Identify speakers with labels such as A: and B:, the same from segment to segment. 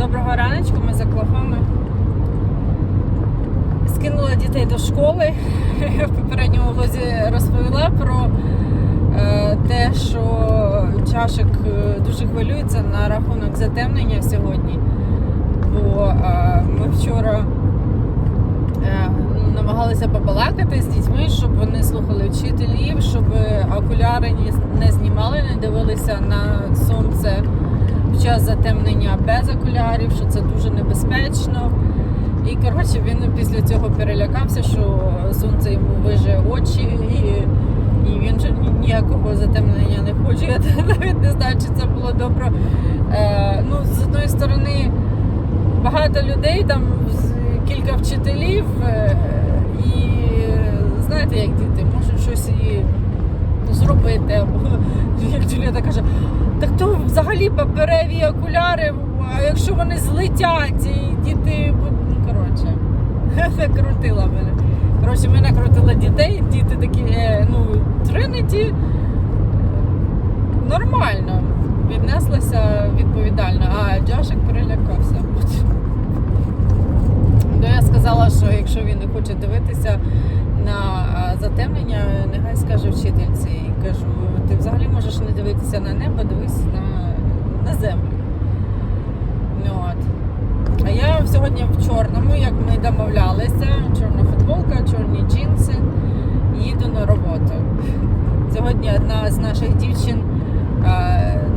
A: Доброго раночку, ми за Клахоми. Скинула дітей до школи. В попередньому влозі розповіла про е, те, що чашик е, дуже хвилюється на рахунок затемнення сьогодні. Бо е, ми вчора намагалися побалакати з дітьми, щоб вони слухали вчителів, щоб окуляри не знімали, не дивилися на сонце в час затемнення без окулярів, що це дуже небезпечно. І коротше він після цього перелякався, що сонце йому виже очі, і, і він же ніякого затемнення не хоче. Я навіть не знаю, чи це було добре. Е, ну, з одної сторони, багато людей, там кілька вчителів, е, і знаєте, як діти, можуть щось і зробити. Або як Джуліта каже, так то взагалі папереві окуляри, а якщо вони злетять, і діти. Ну, коротше, накрутила мене. Коротше, ми накрутили дітей, діти такі, е, ну, Тринity нормально віднеслися відповідально, а Джашик перелякався. Ну, я сказала, що якщо він не хоче дивитися на затемнення, нехай скаже вчительці. Кажу, ти взагалі можеш не дивитися на небо, дивись на, на землю. Ну, от. А я сьогодні в чорному, як ми домовлялися, чорна футболка, чорні джинси, їду на роботу. Сьогодні одна з наших дівчин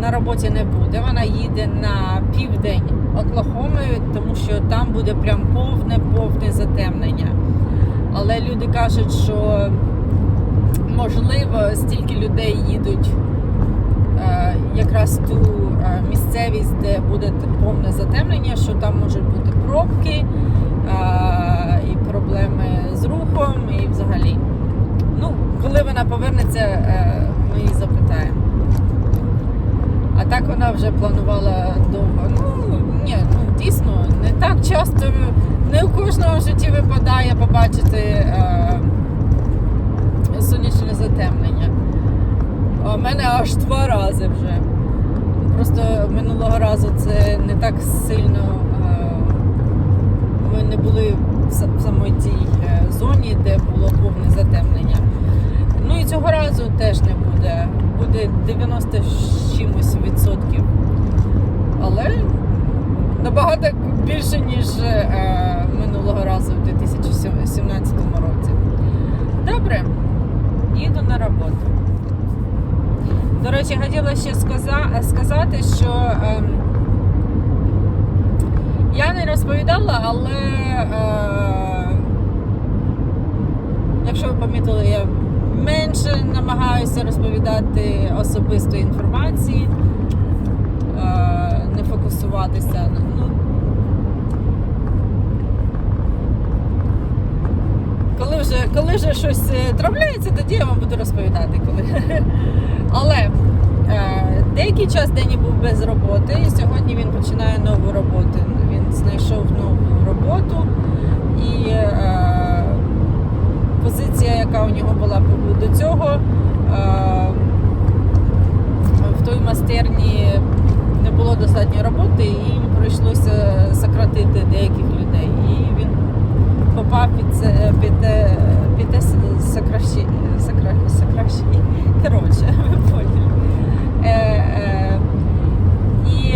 A: на роботі не буде. Вона їде на південь Оклахоми, тому що там буде прям повне повне затемнення. Але люди кажуть, що можливо стільки людей їдуть е, якраз ту е, місцевість, де буде повне затемнення, що там можуть бути пробки е, і проблеми з рухом, і взагалі. Ну, коли вона повернеться, ми її запитаємо. А так вона вже планувала довго. Ну, ні, ну дійсно, не так часто, не у кожного в житті випадає побачити затемнення. В мене аж два рази вже. Просто минулого разу це не так сильно. е, Ми не були в са- в самій тій е, зоні, де було повне затемнення. Ну і цього разу теж не буде. Буде 90 з чимось відсотків. Але набагато більше, ніж е, минулого разу в 2017 році. Добре, їду на роботу. До речі, хотіла ще сказати, що ем, я не розповідала, але е, якщо ви помітили, я менше намагаюся розповідати особистої інформації, е, не фокусуватися. Ну, коли вже, коли вже щось е, трапляється, тоді я вам буду розповідати. Коли. Але е, деякий час Дені був без роботи, і сьогодні він починає нову роботу. Він знайшов нову роботу і е, позиція, яка у нього була до цього, е, в той майстерні не було достатньо роботи, і їм прийшлося сократити деяких людей. І він попав під це під, те- під те сокращі, сокра, сокращі. Коротше, ви поняли. Е, е, і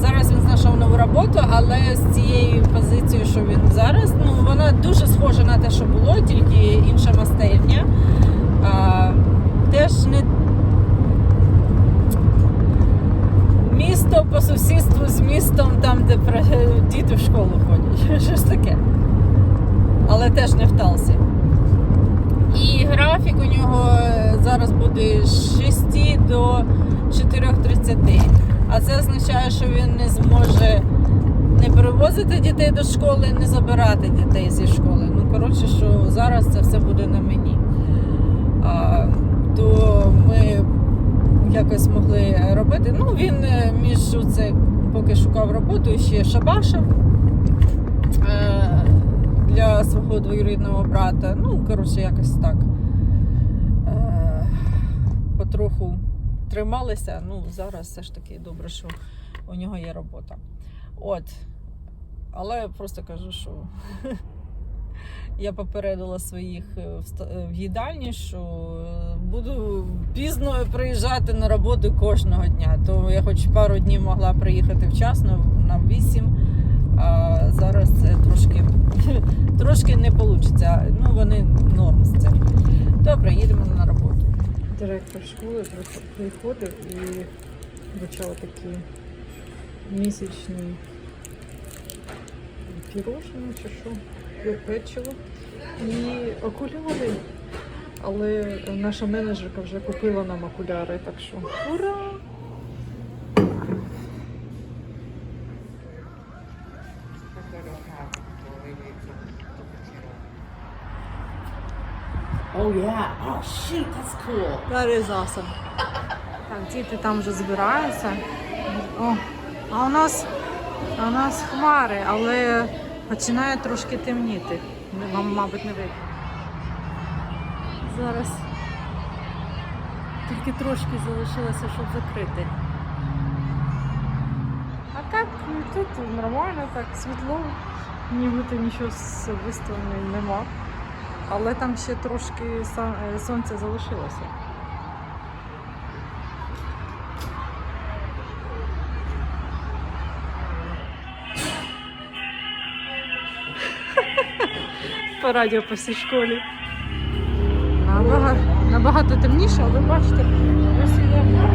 A: зараз він знайшов нову роботу, але з цією позицією, що він зараз, ну вона дуже схожа на те, що було, тільки інша майстерня. А, теж не місто по сусідству з містом, там, де пра- діти в школу ходять. Що ж таке? Але теж не в Талсі. І графік у нього е, зараз буде з 6 до 4.30. А це означає, що він не зможе не перевозити дітей до школи, не забирати дітей зі школи. Ну, коротше, що зараз це все буде на мені. А, то ми якось могли робити. Ну, він е, між це, поки шукав роботу, ще шабашив для свого двоюрідного брата. Ну, коротше, якось так. Е, Потроху трималися. Ну, зараз все ж таки добре, що у нього є робота. От. Але просто кажу, що я попередила своїх е, е, в їдальні, що буду пізно приїжджати на роботу кожного дня. То я хоч пару днів могла приїхати вчасно на 8, а зараз це трошки, трошки не вийде. Ну, вони норм з цим. Добре, їдемо на роботу. Директор школи приходив і почав такий місячний пірожне чи що, печиво і окуляри. Але наша менеджерка вже купила нам окуляри, так що ура!
B: Shoot, that's cool.
A: That is awesome. Так, діти там вже збираються. О, а у нас, а у нас хмари, але починає трошки темніти. Вам, мабуть, не видно. Зараз тільки трошки залишилося, щоб закрити. А так, ну, тут нормально, так, світло, нібито нічого особистого не- нема. Але там ще трошки е, сонця залишилося. По радіо по всій школі. Набагато, набагато темніше, але бачите, ось є.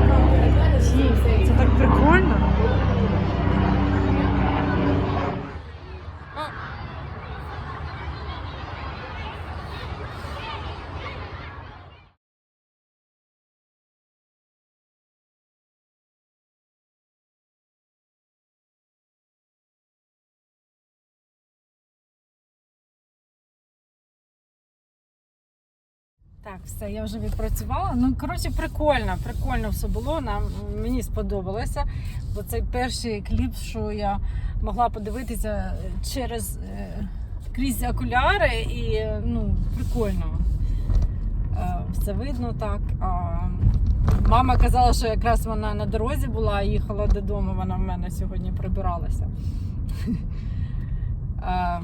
A: Так, все, я вже відпрацювала. Ну, коротше, прикольно, прикольно все було. Нам мені сподобалося. Бо цей перший кліп, що я могла подивитися через е, крізь окуляри, і е, ну, прикольно. Е, все видно так. Мама казала, що якраз вона на дорозі була, їхала додому, вона в мене сьогодні прибиралася. Е,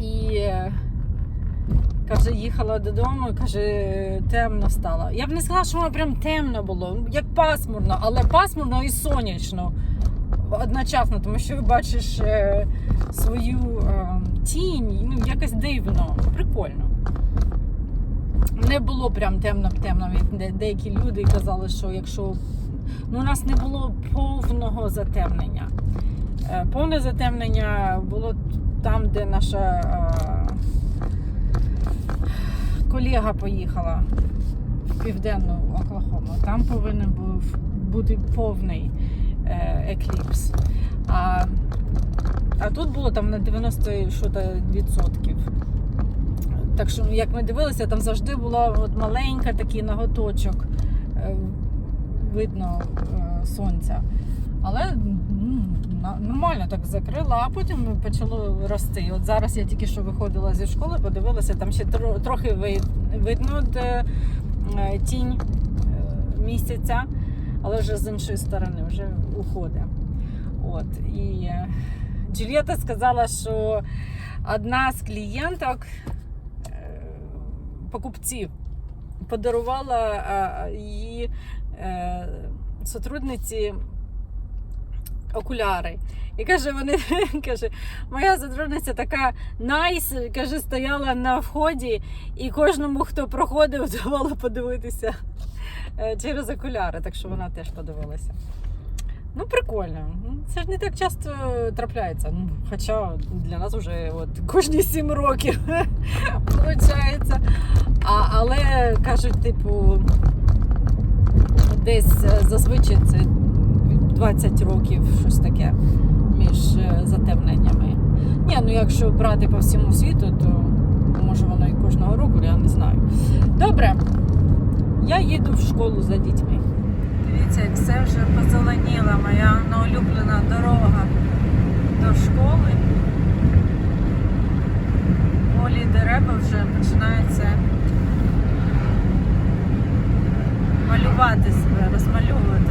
A: і е, Каже, їхала додому, каже, темно стало. Я б не сказала, що воно прям темно було, як пасмурно, але пасмурно і сонячно одночасно, тому що бачиш е, свою е, тінь, ну якось дивно, прикольно. Не було прям темно-темно, деякі люди казали, що якщо ну, у нас не було повного затемнення. Е, Повне затемнення було там, де наша. е, колега поїхала в південну Оклахому. Там повинен був бути повний е, екліпс. А, а тут було там на 90 що то відсотків. Так що, ну, як ми дивилися, там завжди була от маленька такий наготочок, е, видно е, сонця. Але нормально так закрила, а потім почало рости. От зараз я тільки що виходила зі школи, подивилася, там ще трохи видно де, е, тінь е, місяця, але вже з іншої сторони вже уходить. От. І е, Джульєта сказала, що одна з клієнток покупців подарувала її сотрудниці окуляри. І каже, вони каже, моя сотрудниця така найс, каже, стояла на вході, і кожному, хто проходив, давала подивитися е, через окуляри. Так що вона теж подивилася. Ну, прикольно. Ну, Це ж не так часто трапляється. Ну, хоча для нас вже от кожні сім років виходить. А, але кажуть, типу, десь е, зазвичай це 20 років, щось таке між е, затемненнями. Ні, ну якщо брати по всьому світу, то може воно і кожного року, я не знаю. Добре, я їду в школу за дітьми. Дивіться, як все вже позеленіла, моя улюблена дорога до школи. Голі дерева вже починаються малювати себе, розмальовувати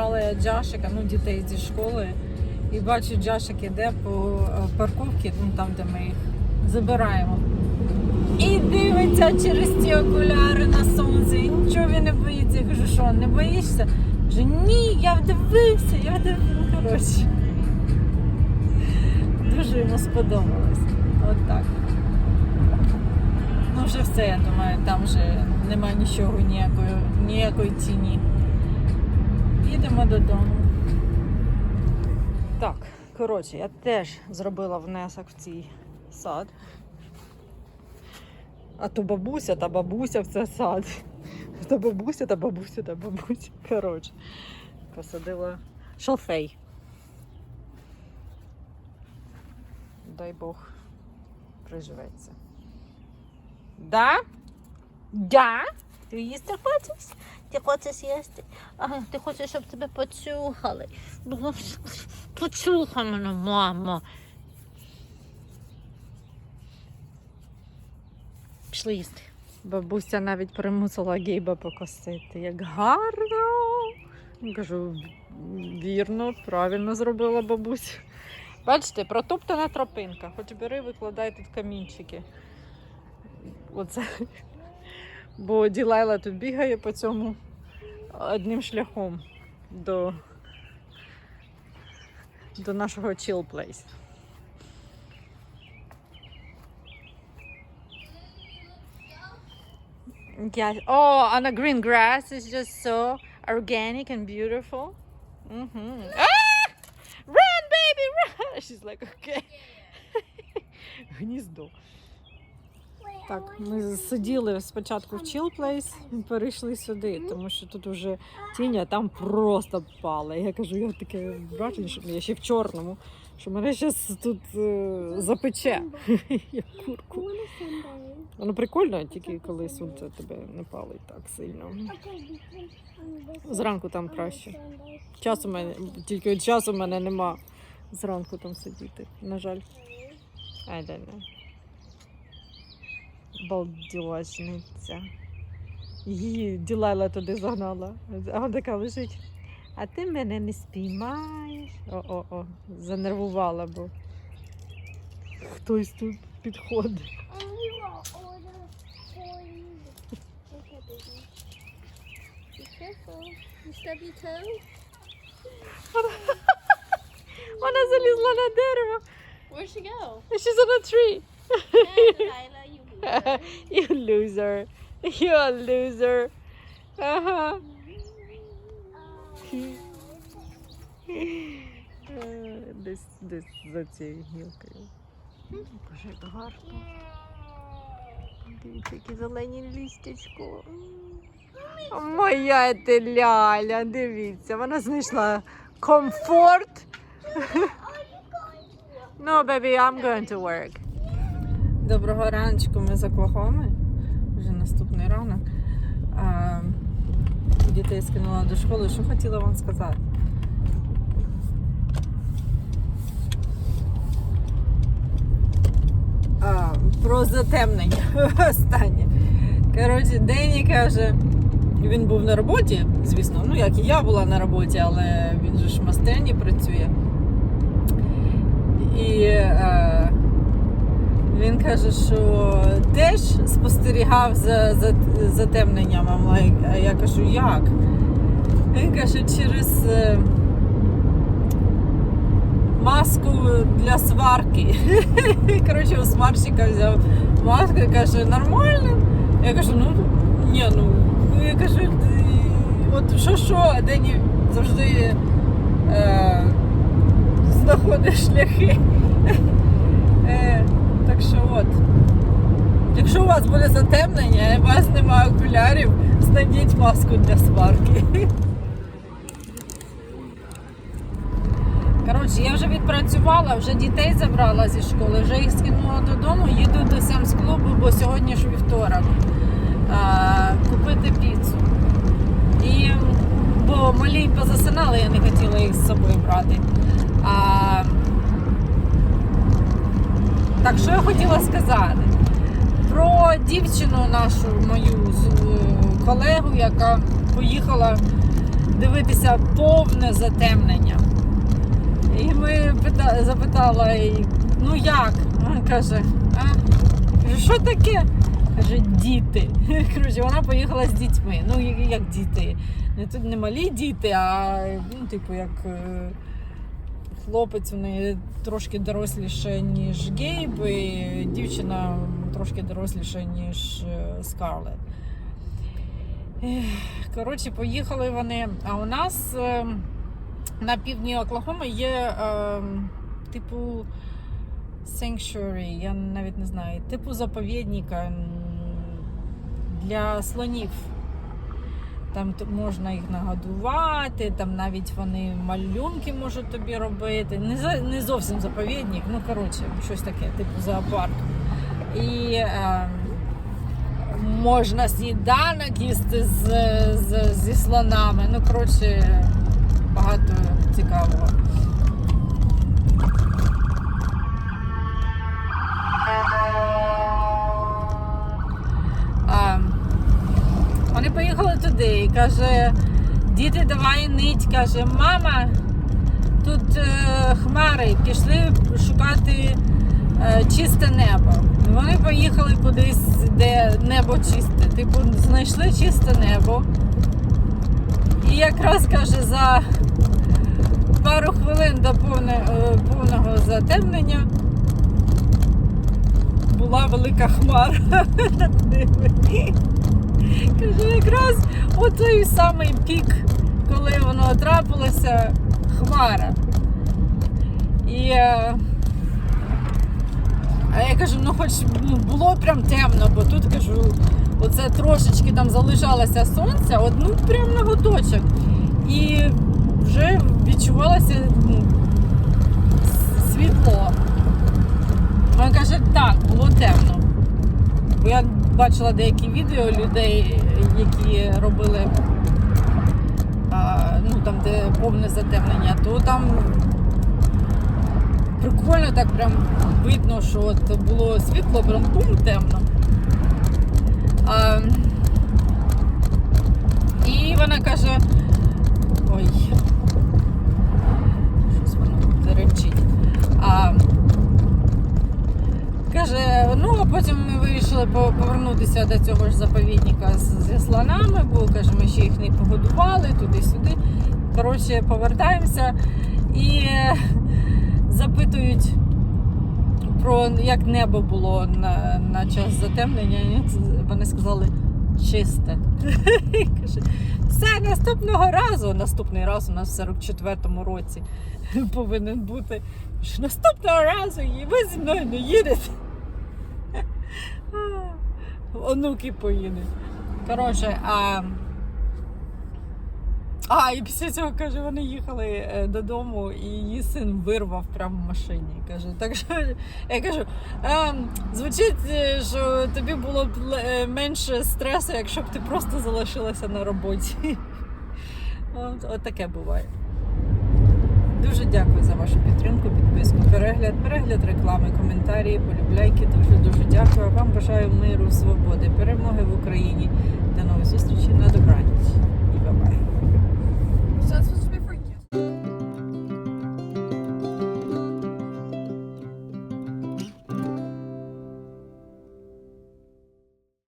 A: забрала я Джашика, ну дітей зі школи. І бачу, Джашик іде по е, парковці, ну там, де ми їх забираємо. І дивиться через ті окуляри на сонце. І нічого він не боїться. Я кажу, що не боїшся? Каже, ні, я вдивився, я вдивився. Ну. Дуже йому сподобалось. От так. Ну, вже все, я думаю, там вже немає нічого, ніякої, ніякої ціні. Їдемо додому. Так, коротше, я теж зробила внесок в цей сад. А то бабуся та бабуся в це сад. То бабуся та бабуся та бабуся. Коротше, посадила шалфей. Дай Бог приживеться. Да? Да?
C: Ти їсти хочеш? Ти хочеш їсти? Ага, ти хочеш, щоб тебе почухали. Ну, Почухай мене, мамо. Пішли їсти.
A: Бабуся навіть примусила Гейба покосити. Як гарно. Кажу, вірно, правильно зробила бабуся. Бачите, протоптана тропинка. Хоч бери, викладай тут камінчики. Оце. Бо Ділайла тут бігає по цьому одним шляхом до, до нашого chill place. Yes. Oh, and the green grass is just so organic and beautiful. Mm-hmm. Ah! Run, baby, run! She's like, okay. Гніздо. Так, ми сиділи спочатку в Chill Place, перейшли сюди, тому що тут уже тінь, а там просто пала. Я кажу, я таке враження, що я ще в чорному, що мене зараз тут е, запече. Як курку. Воно прикольно, тільки коли сонце тебе не палить так сильно. Зранку там краще. Часу мене, тільки часу в мене нема зранку там сидіти, на жаль. I don't know. Балділочниця. Її Ділайла туди загнала. А вона така лежить. А ти мене не спіймаєш. О-о-о, занервувала, бо хтось тут підходить. Вона залізла на дерево.
C: Where'd she go?
A: She's on a tree.
C: You loser.
A: you. A loser. Ага. Е, Десь, десь за цією гілкою. Боже, як гарно. Дивіться, які зелені лістячко. Моя ти ляля, дивіться, вона знайшла комфорт. No, baby, I'm going to work. Доброго раночку, ми з Оклахоми. Вже наступний ранок. А, дітей скинула до школи. Що хотіла вам сказати? А, про затемнення останнє. Коротше, Дені каже, він був на роботі, звісно, ну як і я була на роботі, але він же ж в Мастені працює. І е, він каже, що теж спостерігав за, за затемненням. А я кажу, як? Він каже, через е, маску для сварки. Коротше, у сварщика взяв маску і каже, нормально. Я кажу, ну ні, ну я кажу, «Ти- от що що, Дені завжди е, знаходить шляхи. Так що от. Якщо у вас буде затемнення і у вас немає окулярів, знайдіть маску для сварки. Коротше, я вже відпрацювала, вже дітей забрала зі школи, вже їх скинула додому, їду до Семс клубу, бо сьогодні ж вівторок. Купити піцу. І, бо малі позасинали, я не хотіла їх з собою брати. А, так, що я хотіла сказати? Про дівчину нашу, мою е, колегу, яка поїхала дивитися повне затемнення. І ми пита- запитала її, ну як? Вона каже, а? Що таке? Каже, діти. Коротше, вона поїхала з дітьми. Ну, як- діти? Тут не малі діти, а ну, типу, як е, хлопець у неї трошки доросліше, ніж Гейб, і дівчина трошки доросліша, ніж е, Скарлет. Коротше, поїхали вони. А у нас е, на півдні Оклахоми є е, типу sanctuary, я навіть не знаю, типу заповідника для слонів. Там можна їх нагодувати, там навіть вони малюнки можуть тобі робити. Не, за, не зовсім заповідник, ну коротше, щось таке, типу зоопарк. І е, можна сніданок їсти з, з, зі слонами. Ну, коротше, багато цікавого. А, вони і каже, діти, давай нить. Каже, мама, тут е, хмари, пішли шукати е, чисте небо. Вони поїхали кудись, де небо чисте. Типу, знайшли чисте небо. І якраз каже, за пару хвилин до е, повного затемнення була велика хмара над ними. Каже, якраз отой самий пік, коли воно трапилося, хмара. І е, а я кажу, ну хоч ну, було прям темно, бо тут кажу, оце трошечки там залишалося сонця, одну прям на готочок. І вже відчувалося ну, світло. Вона каже, так, було темно. Бо я бачила деякі відео людей, які робили ну, там, де повне затемнення, то там прикольно так прям видно, що от було світло, прям бум темно. А, і вона каже, ой, щось воно деречить. А, каже, ну а потім ми вирішили повернутися до цього ж заповідника зі слонами, бо каже, ми ще їх не погодували туди-сюди. Коротше, повертаємося і е, запитують про як небо було на, на час затемнення. Вони сказали чисте. Каже, все наступного разу. Наступний раз у нас в 44-му році повинен бути. Наступного разу і ви зі мною не їдете. Онуки поїдуть. Коротше, а. А, і після цього каже, вони їхали е, додому, і її син вирвав прямо в машині. Каже, так що я кажу, ем, звучить, е, що тобі було б е, менше стресу, якщо б ти просто залишилася на роботі. От, от таке буває. Дуже дякую за вашу підтримку, підписку, перегляд, перегляд реклами, коментарі, полюбляйки. Дуже дуже дякую. Вам бажаю миру, свободи, перемоги в Україні. До нових зустрічей на добраніч.